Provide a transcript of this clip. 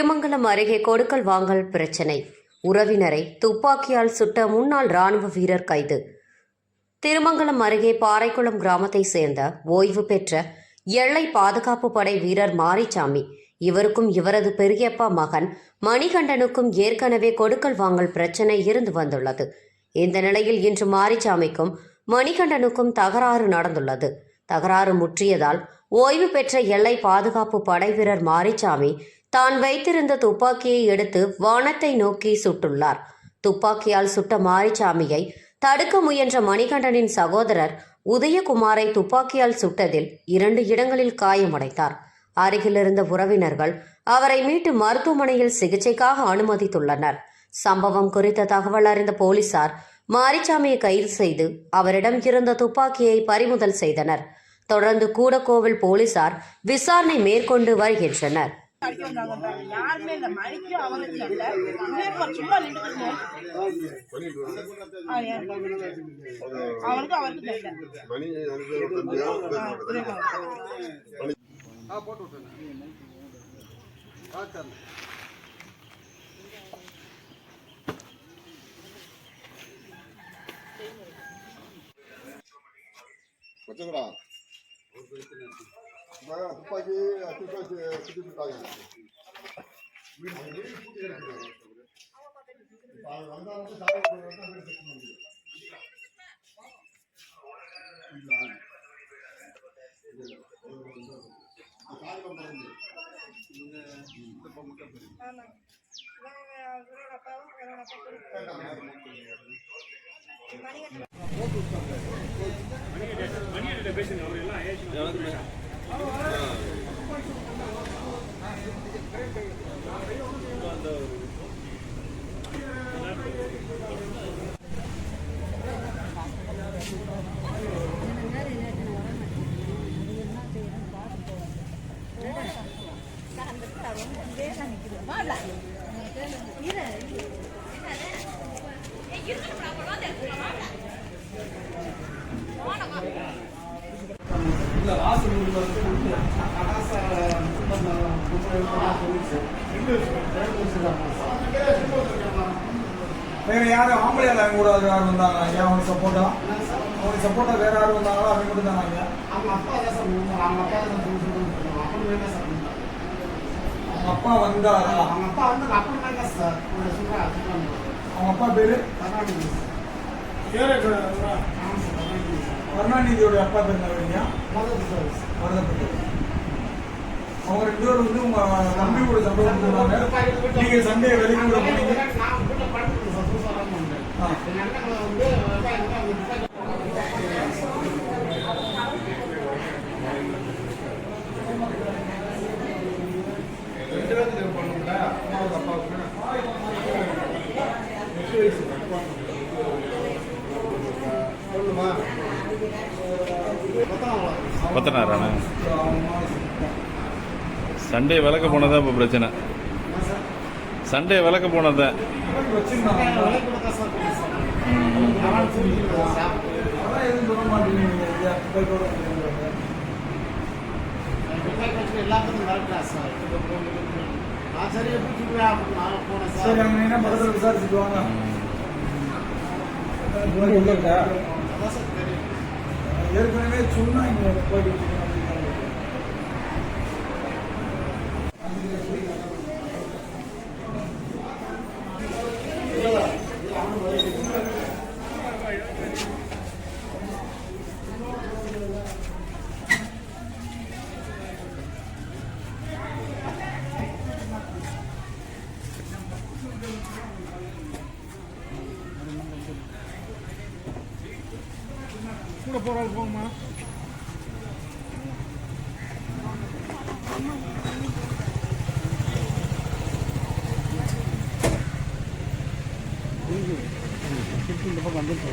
திருமங்கலம் அருகே கொடுக்கல் வாங்கல் பிரச்சினை. உறவினரை துப்பாக்கியால் சுட்ட முன்னாள் ராணுவ வீரர் கைது. திருமங்கலம் அருகே பாறைக்குளம் கிராமத்தை சேர்ந்த ஓய்வு பெற்ற எல்லை பாதுகாப்பு படை வீரர் மாரிச்சாமி இவருக்கும் இவரது பெரியப்பா மகன் மணிகண்டனுக்கும் ஏற்கனவே கொடுக்கல் வாங்கல் பிரச்சினை இருந்து வந்துள்ளது. இந்த நிலையில் இன்று மாரிச்சாமிக்கும் மணிகண்டனுக்கும் தகராறு நடந்துள்ளது. தகராறு முற்றியதால் ஓய்வு பெற்ற எல்லை பாதுகாப்பு படை வீரர் மாரிச்சாமி தான் வைத்திருந்த துப்பாக்கியை எடுத்து வானத்தை நோக்கி சுட்டுள்ளார். துப்பாக்கியால் சுட்ட மாரிச்சாமியை தடுக்க முயன்ற மணிகண்டனின் சகோதரர் உதயகுமாரை துப்பாக்கியால் சுட்டதில் இரண்டு இடங்களில் காயமடைந்தார். அருகிலிருந்த உறவினர்கள் அவரை மீட்டு மருத்துவமனையில் சிகிச்சைக்காக அனுமதித்துள்ளனர். சம்பவம் குறித்த தகவல் அறிந்த போலீசார் மாரிச்சாமியை கைது செய்து அவரிடம் இருந்த துப்பாக்கியை பறிமுதல் செய்தனர். தொடர்ந்து கூடக்கோவில் போலீசார் விசாரணை மேற்கொண்டு வருகின்றனர். அடிக்க யாருமே அவனுக்கு இல்ல சும்மா அவனுக்கு அவருக்கு மணி எனக்கு இருபத்தஞ்சு ஆ, புரியுது. வச்சுக்கடா துப்பாக்கி துப்பாக்கி சுற்றி விட்டாங்க வேற யாரும் ஆம்பளையால அவங்க கூட யாரும் வந்தாங்க ஐயா அவனுக்கு சப்போர்ட்டா அவனுக்கு சப்போர்ட்டா வேற யாரும் வந்தாங்களா? அவங்க கூட தானாங்க அவங்க அப்பா தான் சார் அவங்க அப்பா தான் சார் அவங்க அப்பா வந்தாரா? அவங்க அப்பா வந்து அப்படி சார் அவங்க அப்பா பேரு கர்நாடகி ஆமாம் சார் கருணாநிதியோட அப்பா பேர் என்ன ஐயா மதர் சார் மருதப்பட்டு அவங்க ரெண்டு பேரும் வந்து உங்க தம்பி கூட சப்போர்ட் பண்ணுவாங்க நீங்க சண்டே வெளியே கூட போனீங்க நான் வீட்டில் படுத்துருக்கேன் சார் புதுசாக தான் வந்தேன் ஆ. என் அண்ணன் வந்து வெங்காயம் வந்து அவங்க துப்பாக்கி பத்தனாராண்ணா சண்டே விளக்க போனதான் இப்போ பிரச்சனை? சண்டே விளக்க போனதான் சார் என்ன பக்கத்தில் விசாரிச்சுட்டு வாங்க. அதான் ஏற்கனவே சொன்னாங்க ஏற்கனவே கூட துப்பாக்கி வச்சிருக்காங்க அப்படின்னாங்க. திருப்பி இந்த பக்கம் வந்துட்டு